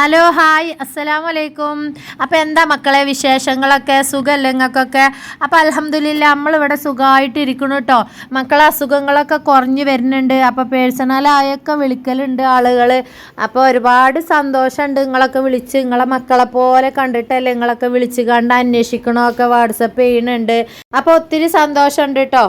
Hello hi അസ്സലാമു വലൈക്കും അപ്പോൾ എന്താ മക്കളെ വിശേഷങ്ങളൊക്കെ? സുഖമല്ലേ നിങ്ങൾക്കൊക്കെ അപ്പോൾ അലഹമ്മദില്ല നമ്മളിവിടെ സുഖമായിട്ട് ഇരിക്കണം കേട്ടോ മക്കളെ അസുഖങ്ങളൊക്കെ കുറഞ്ഞു വരുന്നുണ്ട്. അപ്പോൾ പേഴ്സണലായൊക്കെ വിളിക്കലുണ്ട് ആളുകൾ അപ്പോൾ ഒരുപാട് സന്തോഷമുണ്ട് നിങ്ങളൊക്കെ വിളിച്ച്. നിങ്ങളെ മക്കളെ പോലെ കണ്ടിട്ടല്ലേ നിങ്ങളൊക്കെ വിളിച്ച് കണ്ട് അന്വേഷിക്കണമൊക്കെ വാട്സപ്പ് ചെയ്യുന്നുണ്ട്. അപ്പോൾ ഒത്തിരി സന്തോഷമുണ്ട് കേട്ടോ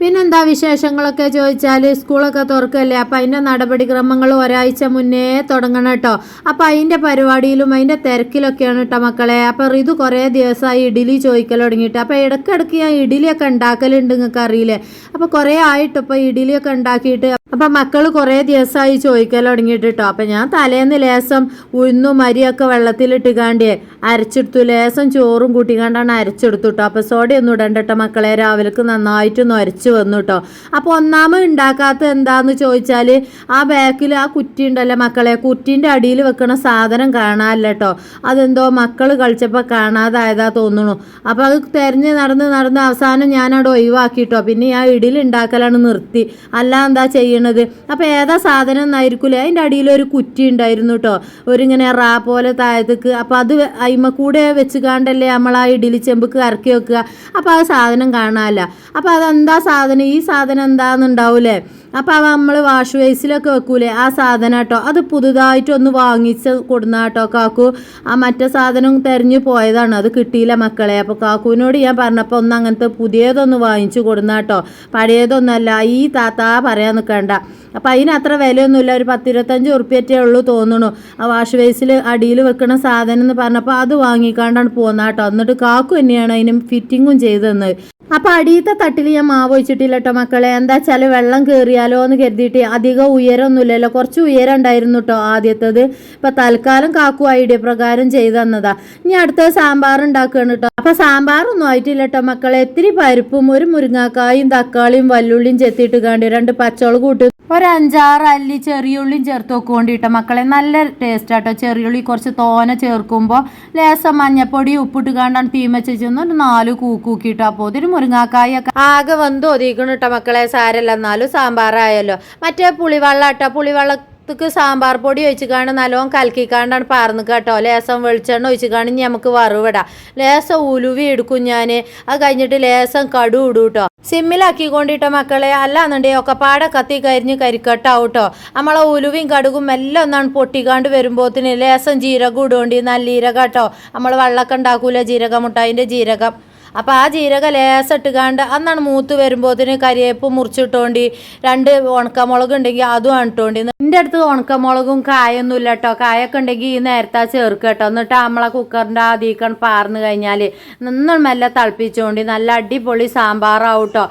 പിന്നെന്താ വിശേഷങ്ങളൊക്കെ ചോദിച്ചാൽ സ്കൂളൊക്കെ തുറക്കല്ലേ? അപ്പം അതിന്റെ നടപടിക്രമങ്ങൾ ഒരാഴ്ച മുന്നേ തുടങ്ങണം കേട്ടോ അപ്പം അതിന്റെ പരിപാടിയിലും അതിന്റെ തിരക്കിലൊക്കെയാണ് കേട്ടോ മക്കളെ. അപ്പം ഋതു കുറേ ദിവസമായി ഇഡ്ഡലി ചോദിക്കൽ തുടങ്ങിയിട്ട്. അപ്പം ഇടയ്ക്കിടയ്ക്ക് ഞാൻ ഇഡ്ഡലിയൊക്കെ ഉണ്ടാക്കലുണ്ട് നിങ്ങൾക്ക് അറിയില്ലേ? അപ്പോൾ കുറേ ആയിട്ട് ഇപ്പോൾ ഇഡ്ഡലിയൊക്കെ ഉണ്ടാക്കിയിട്ട് അപ്പം മക്കൾ കുറേ ദിവസമായി ചോദിക്കൽ തുടങ്ങിയിട്ട് കേട്ടോ അപ്പം ഞാൻ തലേന്ന് ലേസം ഉഴുന്നും മരിയൊക്കെ വെള്ളത്തിലിട്ട് കാണ്ടേ അരച്ചെടുത്തു. ലേശം ചോറും കൂട്ടിക്കാണ്ടാണ് അരച്ചെടുത്തു കേട്ടോ അപ്പം സോഡയൊന്നും ഇടണ്ട കേട്ടോ മക്കളെ. രാവിലേക്ക് നന്നായിട്ടൊന്ന് അരച്ച് വന്നു കേട്ടോ അപ്പോൾ ഒന്നാമത് ഉണ്ടാക്കാത്ത എന്താന്ന് ചോദിച്ചാൽ ആ ബാക്കിൽ ആ കുറ്റി ഉണ്ടല്ലോ മക്കളെ. കുറ്റീന്റെ അടിയിൽ വെക്കണ സാധനം കാണാനില്ല കേട്ടോ അതെന്തോ മക്കൾ കളിച്ചപ്പോൾ കാണാതായതാ തോന്നുന്നു അപ്പോൾ അത് തെരഞ്ഞ് നടന്ന് നടന്ന് അവസാനം ഞാനവിടെ ഒഴിവാക്കിയിട്ടോ പിന്നെ ആ ഇടിയിൽ ഉണ്ടാക്കലാണ് നിർത്തി. അല്ല എന്താ ചെയ്യണത്? അപ്പോൾ ഏതാ സാധനം എന്നായിരിക്കില്ലേ അതിന്റെ അടിയിൽ ഒരു കുറ്റി ഉണ്ടായിരുന്നു കേട്ടോ ഒരിങ്ങനെ റാ പോലെ താഴത്തേക്ക്. അപ്പോൾ അത് അയിമ കൂടെ വെച്ച് കാണ്ടല്ലേ നമ്മൾ ആ ഇഡ്ഡലി ചെമ്പക്ക് ഇറക്കി വെക്കുക. അപ്പോൾ ആ സാധനം കാണാമല്ല അപ്പോൾ അതെന്താ സാധനം? ഈ സാധനം എന്താണെന്നുണ്ടാവൂലേ അപ്പോൾ അവ നമ്മൾ വാഷ് ബേസിലൊക്കെ വെക്കൂലേ? ആ സാധനം കേട്ടോ അത് പുതുതായിട്ട് ഒന്ന് വാങ്ങിച്ച് കൊടുന്ന കേട്ടോ കാക്കു. ആ മറ്റേ സാധനം തെരഞ്ഞു പോയതാണ്. അത് കിട്ടിയില്ല മക്കളെ. അപ്പോൾ കാക്കുവിനോട് ഞാൻ പറഞ്ഞപ്പോൾ ഒന്ന് അങ്ങനത്തെ പുതിയതൊന്ന് വാങ്ങിച്ചു കൊടുന്ന കേട്ടോ പഴയതൊന്നല്ല ഈ താത്ത പറയാൻ നിൽക്കണ്ട അപ്പോൾ അതിന് അത്ര വിലയൊന്നുമില്ല. ഒരു പത്തിരുപത്തഞ്ച് ഉറുപ്പ്യറ്റേ ഉള്ളൂ തോന്നുന്നു ആ വാഷ് ബേസിൽ അടിയിൽ വെക്കണ സാധനം എന്ന് പറഞ്ഞപ്പോൾ അത് വാങ്ങിക്കാണ്ടാണ് പോകുന്നത് കേട്ടോ എന്നിട്ട് കാക്കു തന്നെയാണ് അതിന് ഫിറ്റിങ്ങും ചെയ്തു തന്നത് അപ്പോൾ അടിയത്തെ തട്ടിൽ ഞാൻ മാവ് വെച്ചിട്ടില്ല കേട്ടോ മക്കളെ. എന്താ വെച്ചാൽ വെള്ളം കയറിയാലോ എന്ന് കരുതിയിട്ട് അധികം ഉയരമൊന്നുമില്ലല്ലോ കുറച്ച് ഉയരം ഉണ്ടായിരുന്നു കേട്ടോ ആദ്യത്തേത്. ഇപ്പൊ തൽക്കാലം കാക്കു ഐഡിയ പ്രകാരം ചെയ്തു തന്നതാ. ഇനി അടുത്തത് സാമ്പാർ ഉണ്ടാക്കുകയാണ് കേട്ടോ. അപ്പോൾ സാമ്പാറൊന്നും ആയിട്ടില്ല കേട്ടോ മക്കളെ. ഇത്തിരി പരിപ്പും ഒരു മുരിങ്ങാക്കായും തക്കാളിയും വല്ലുള്ളിയും ചെത്തിയിട്ട് കാണ്ടി രണ്ട് പച്ചമുളക് കൂട്ടി ഒരു അഞ്ചാറ് അല്ലി ചെറിയുള്ളിയും ചേർത്ത് വെക്കൊണ്ടിട്ടോ മക്കളെ. നല്ല ടേസ്റ്റ് ആട്ടോ. ചെറിയുള്ളി കുറച്ച് തോന ചേർക്കുമ്പോൾ ലേസം മഞ്ഞപ്പൊടി ഉപ്പിട്ട് കണ്ടാണ് തീ വെച്ചൊന്ന് ഒരു നാല് കൂക്കൂക്കിട്ടോ അപ്പോൾ ഒരു മുരിങ്ങാക്കായൊക്കെ ആകെ വന്ന് ഒതുക്കണം മക്കളെ. സാരല്ല എന്നാലും സാമ്പാറായല്ലോ. മറ്റേ പുളിവെള്ളം ഇട്ടോ പുളിവെള്ളം ക്ക് സാമ്പാർ പൊടി ഒഴിച്ചിക്കാണ്ട് നല്ലോണം കലക്കിക്കാണ്ടാണ് പാർന്ന് കേട്ടോ. ലേസം വെളിച്ചെണ്ണ ഒഴിച്ചിക്കാണ്ട് നമുക്ക് വറുവിടാം. ലേസം ഉലുവി എടുക്കും ഞാൻ അത് കഴിഞ്ഞിട്ട് ലേസം കടു ഇടും കേട്ടോ സിമ്മിലാക്കി കൊണ്ടിട്ടോ മക്കളെ അല്ലാന്നുണ്ടെങ്കിൽ ഒക്കെ പാടെ കത്തി കരിഞ്ഞ് കരിക്കട്ടോ കേട്ടോ നമ്മളെ ഉലുവയും കടുകും എല്ലാം ഒന്നാണ് പൊട്ടിക്കാണ്ട് വരുമ്പോത്തിന് ലേസം ജീരകം ഇടുകൊണ്ട് നല്ല കേട്ടോ നമ്മൾ വെള്ളമൊക്കെ ഉണ്ടാക്കൂല ജീരക മുട്ടായിന്റെ ജീരകം. അപ്പോൾ ആ ജീരക ലേസിട്ടുകാണ്ട് അന്നാണ് മൂത്ത് വരുമ്പോഴത്തേന് കരിയേപ്പ് മുറിച്ചിട്ടോണ്ടി രണ്ട് ഉണക്കമുളക് ഉണ്ടെങ്കിൽ അതും ഇട്ടോണ്ടി. എന്റെ അടുത്ത് ഉണക്കമുളകും കായൊന്നും ഇല്ല കേട്ടോ കായൊക്കെ ഉണ്ടെങ്കിൽ ഈ നേരത്തെ ചേർക്കുക കേട്ടോ എന്നിട്ട് നമ്മളെ കുക്കറിന്റെ ആ ആദ്യക്കാൻ പാർന്നു കഴിഞ്ഞാൽ നന്നാണ് മെല്ലെ തിളപ്പിച്ചുകൊണ്ട് നല്ല അടിപൊളി സാമ്പാറാവും കേട്ടോ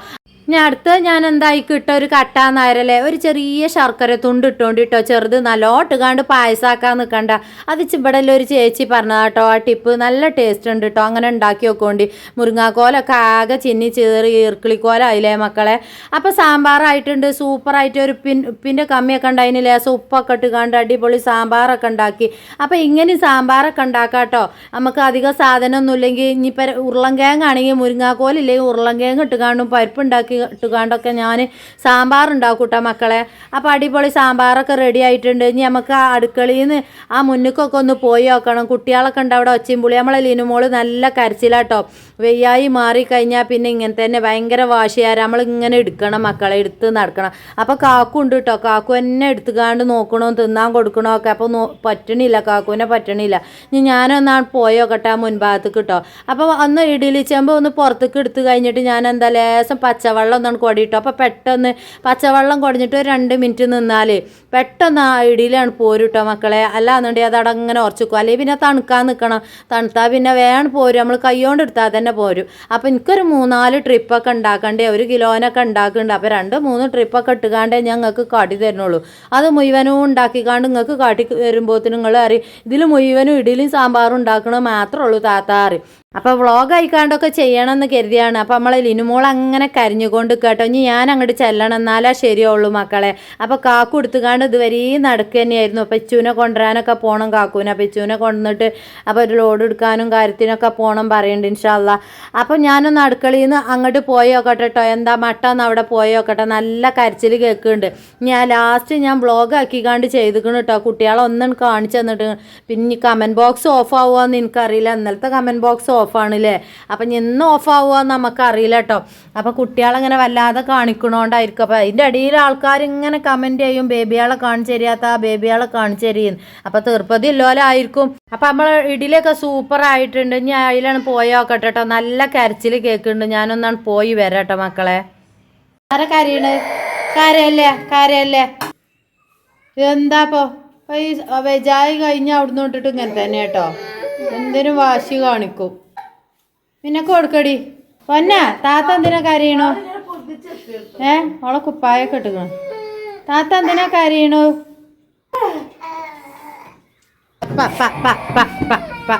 ഇനി അടുത്ത് ഞാൻ എന്തായി കിട്ട ഒരു കട്ടാന്നായരല്ലേ ഒരു ചെറിയ ശർക്കര തുണ്ട് ഇട്ടോണ്ട് ഇട്ടോ ചെറുത് നല്ലോട്ട് കാണ്ട് പായസാക്കാൻ നിൽക്കണ്ട അത് ഇവിടെ ഒരു ചേച്ചി പറഞ്ഞതാ കേട്ടോ. ആ ടിപ്പ് നല്ല ടേസ്റ്റ് ഉണ്ട് കേട്ടോ. അങ്ങനെ ഉണ്ടാക്കി വെക്കോണ്ടി മുരിങ്ങാക്കോലൊക്കെ ആകെ ചിന്നി ചേറി ഈർക്കിളിക്കോലായില്ലേ മക്കളെ? അപ്പോൾ സാമ്പാറായിട്ടുണ്ട്. സൂപ്പറായിട്ട് ഒരു പിൻ ഉപ്പിന്റെ കമ്മിയൊക്കെ ഉണ്ടായിന് ലേസം ഉപ്പൊക്കെ ഇട്ട് കണ്ട് അടിപൊളി സാമ്പാറൊക്കെ ഉണ്ടാക്കി. അപ്പോൾ ഇങ്ങനെ സാമ്പാറൊക്കെ ഉണ്ടാക്കാം കേട്ടോ. നമുക്ക് അധികം സാധനമൊന്നുമില്ലെങ്കിൽ ഇനിയിപ്പം ആണെങ്കിൽ മുരിങ്ങാക്കോലില്ലെങ്കിൽ ഉരുളങ്കേങ്ങ ഇട്ട് കാണും പരിപ്പ് ഉണ്ടാക്കി ഇട്ടുകാണ്ടൊക്കെ ഞാൻ സാമ്പാർ ഉണ്ടാക്കും കേട്ടോ മക്കളെ. അപ്പോൾ അടിപൊളി സാമ്പാറൊക്കെ റെഡി ആയിട്ടുണ്ട്. ഇനി നമുക്ക് ആ അടുക്കളയിൽ നിന്ന് ആ മുന്നിക്കൊക്കെ ഒന്ന് പോയി നോക്കണം. കുട്ടികളൊക്കെ ഉണ്ട് അവിടെ ഒച്ചയും പുളി നമ്മളെ ലിനുമോൾ നല്ല കരച്ചിലാട്ടോ. വെയ്യായി മാറിക്കഴിഞ്ഞാൽ പിന്നെ ഇങ്ങനെ തന്നെ ഭയങ്കര വാശിയാരം. നമ്മൾ ഇങ്ങനെ എടുക്കണം മക്കളെ എടുത്ത് നടക്കണം. അപ്പോൾ കാക്കു ഉണ്ട് കേട്ടോ കാക്കു എന്നെ എടുത്തുകാണ്ട് നോക്കണോ തിന്നാൻ കൊടുക്കണോ ഒക്കെ. അപ്പോൾ നോ പറ്റണില്ല. കാക്കുവിനെ പറ്റണില്ല. ഇനി ഞാനൊന്നാണ് പോയോക്കട്ടെ ആ മുൻഭാഗത്തേക്ക് കേട്ടോ അപ്പോൾ ഒന്ന് ഇഡലി ചെമ്പ് ഒന്ന് പുറത്തേക്ക് എടുത്തു കഴിഞ്ഞിട്ട് ഞാൻ എന്താ ലേശം പച്ചവെള്ളം ഒന്നാണ് കൊടിയിട്ടു. അപ്പോൾ പെട്ടെന്ന് പച്ചവെള്ളം കുടഞ്ഞിട്ട് ഒരു രണ്ട് മിനിറ്റ് നിന്നാൽ പെട്ടെന്ന് ആ ഇടിയിലാണ് പോരുട്ടോ മക്കളെ. അല്ലാന്നുണ്ടെങ്കിൽ അത് അവിടെ അങ്ങനെ ഉറച്ചിക്കും. അല്ലെങ്കിൽ പിന്നെ തണുക്കാൻ നിൽക്കണം തണുത്താൽ പിന്നെ വേണം പോരും. നമ്മൾ കൈകൊണ്ട് എടുത്താൽ തന്നെ പോരും. അപ്പോൾ എനിക്കൊരു മൂന്നാൽ ട്രിപ്പൊക്കെ ഉണ്ടാക്കണ്ടേ. ഒരു കിലോനൊക്കെ ഉണ്ടാക്കുന്നുണ്ട് അപ്പോൾ രണ്ട് മൂന്ന് ട്രിപ്പൊക്കെ ഇട്ടുകാണ്ടേ ഞങ്ങൾക്ക് കാട്ടി തരണുള്ളൂ അത് മുഴുവനും ഉണ്ടാക്കിക്കാണ്ട് നിങ്ങൾക്ക് കാട്ടി വരുമ്പോഴത്തേനും നിങ്ങൾ അറിയും ഇതിൽ മുഴുവനും ഇഡലിയും സാമ്പാറും ഉണ്ടാക്കണത് മാത്രമേ ഉള്ളൂ താത്ത അറിയും അപ്പോൾ വ്ളോഗ് ആയിക്കാണ്ടൊക്കെ ചെയ്യണമെന്ന് കരുതിയാണ്. അപ്പോൾ നമ്മൾ ലിനുമോൾ അങ്ങനെ കരഞ്ഞുകൊണ്ട് കേട്ടോ ഇനി ഞാൻ അങ്ങോട്ട് ചെല്ലണം. എന്നാലേ ശരിയുള്ളൂ മക്കളെ. അപ്പോൾ കാക്കു എടുത്തുകാണ്ട് ഇതുവരെ നടക്കുക തന്നെയായിരുന്നു. അപ്പോൾ ഇച്ചുവിനെ കൊണ്ടുവരാനൊക്കെ പോകണം കാക്കുവിനെ. അപ്പോൾ ഇച്ചുവിനെ കൊണ്ടുവന്നിട്ട് അപ്പോൾ ഒരു ലോഡ് എടുക്കാനും കാര്യത്തിനൊക്കെ പോകണം പറയുന്നുണ്ട് ഇൻഷാല്ല അപ്പോൾ ഞാനൊന്ന് അടുക്കളയിൽ നിന്ന് അങ്ങോട്ട് പോയി നോക്കട്ടെ കേട്ടോ എന്താ മട്ടന്ന് അവിടെ പോയി നോക്കട്ടെ. നല്ല കരച്ചിൽ കേൾക്കുന്നുണ്ട്. ഞാൻ ലാസ്റ്റ് ഞാൻ വ്ളോഗ് ആക്കിക്കാണ്ട് ചെയ്തിക്കണം കേട്ടോ കുട്ടികളെ ഒന്നും കാണിച്ചു തന്നിട്ട് പിന്നെ കമന്റ് ബോക്സ് ഓഫ് ആവുമോ എന്ന് എനിക്കറിയില്ല. ഇന്നലത്തെ കമന്റ് ബോക്സ് ഓഫാണല്ലേ? അപ്പം ഇനി എന്ന് ഓഫ് ആവുമോയെന്ന് നമുക്കറിയില്ല കേട്ടോ. അപ്പോൾ കുട്ടികളങ്ങനെ വല്ലാതെ കാണിക്കണോണ്ടായിരിക്കും. അപ്പോൾ അതിന്റെ ഇടയിൽ ആൾക്കാർ ഇങ്ങനെ കമന്റ് ചെയ്യും ബേബിയാളെ കാണിച്ചു തരാത്ത ബേബിയാളെ കാണിച്ചു തരികയും അപ്പോൾ തീർപ്പതി ഇല്ലോലായിരിക്കും. അപ്പം നമ്മൾ ഇടിലൊക്കെ സൂപ്പർ ആയിട്ടുണ്ട്. ഇനി അതിലാണ് പോയി നോക്കട്ടെ കേട്ടോ. നല്ല കരച്ചിൽ കേൾക്കുന്നുണ്ട്. ഞാനൊന്നാണ് പോയി വരാം കേട്ടോ മക്കളെ. ആരെ കരയണ്? കരയല്ലേ? കരയല്ലേ? എന്താപ്പോ ഈ വെജായി കഴിഞ്ഞ അവിടുന്ന് വിട്ടിട്ട് ഇങ്ങനെ തന്നെ കേട്ടോ. എന്തിനും വാശി കാണിക്കും. പിന്നെ കൊടുക്കടി. പൊന്ന താത്ത എന്തിനാ കരയണു? ഏ ഓളെ കുപ്പായൊക്കെ ഇട്ടുക്കണു. താത്ത എന്തിനാ കരയണു? പ പ പ പ പ പ.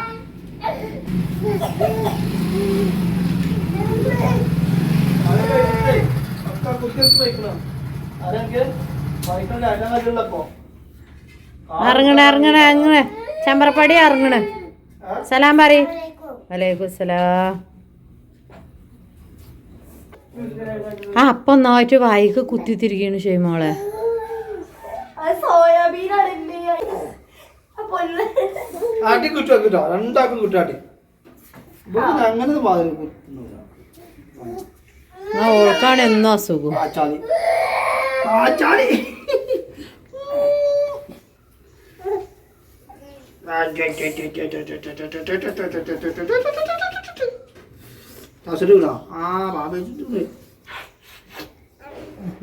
ഇറങ്ങണേ ഇറങ്ങണേ ഇറങ്ങണേ. ചമ്പറപ്പടി ഇറങ്ങണേ. സലാം പറ വലൈക്കും ആ അപ്പൊ ഒന്നായിട്ട് വായിക്ക് കുത്തി തിരികണു ഷെയ്മോളെ ആട്ടി കിട്ടുക കിട്ടോ. രണ്ടാക്കും അങ്ങനെ ഓൾക്കാണ് എന്നും അസുഖം.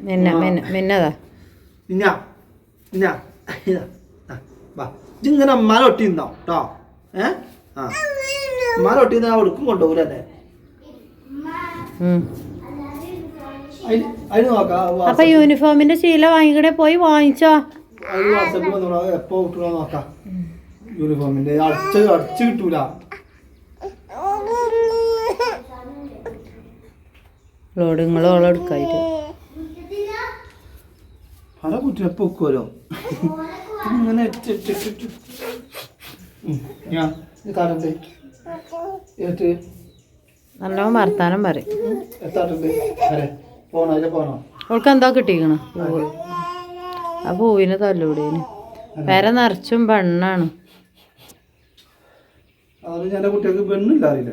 മിന്ന മിന്ന മിന്നതാ. ഇതാ ആ, വാ. ഇതിങ്ങനെ അമ്മാനെ കേട്ടോ ഏ? ആ. അമ്മാനെ ഒടുക്കും കൊണ്ടുപോകൂലല്ലേ? അല്ലേ അപ്പൊ യൂണിഫോമിന്റെ ശീല വാങ്ങിക്കടെ പോയി വാങ്ങിച്ചോ. എപ്പോ കിട്ടണോ നോക്കാം. യൂണിഫോമിന്റെ അടിച്ച് അടിച്ച് കിട്ടൂല. ലോഡ് നിങ്ങൾ ഓളെ എടുക്കായിട്ട്. പല കുട്ടി എപ്പോ വെക്കുമല്ലോ ഇങ്ങനെ. ഞാൻ ഏറ്റ് നല്ലോണം വർത്താനം പറയും. ഓൾക്ക് എന്താ കിട്ടിക്കണ? പൂവ് ആ പൂവിന് തല്ലൂടേന്. വേറെ നിറച്ചും പെണ്ണാണ് അതുകൊണ്ട് ഞാൻ കുട്ടികൾക്ക് പെണ്ണില്ല അറിയില്ല.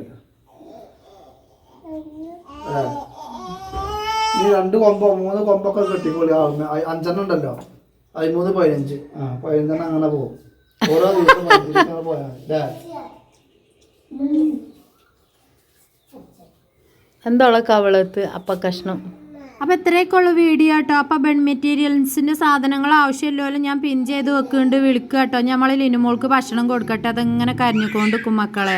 ഈ നീ രണ്ട് കൊമ്പോ മൂന്ന് കൊമ്പൊക്കെ കെട്ടിക്കോളി. ആവുന്ന അഞ്ചെണ്ണം ഉണ്ടല്ലോ. പതിമൂന്ന് പതിനഞ്ച്. ആ പതിനഞ്ചെണ്ണം അങ്ങനെ പോകും. ഓരോ ദിവസം പോയാൽ അല്ലേ എന്തോളെ കവളത്ത് അപ്പ കഷ്ണം? അപ്പോൾ ഇത്രയൊക്കെ ഉള്ള വീഡിയോ കേട്ടോ അപ്പോൾ ബെഡ് മെറ്റീരിയൽസിന്റെ സാധനങ്ങൾ ആവശ്യമില്ലല്ലോ ഞാൻ പിൻ ചെയ്ത് വെക്കുന്നുണ്ട്. വിളിക്കുക കേട്ടോ. നമ്മൾ ലിനുമോൾക്ക് ഭക്ഷണം കൊടുക്കട്ടെ. അതിങ്ങനെ കരഞ്ഞുകൊണ്ട് മക്കളെ.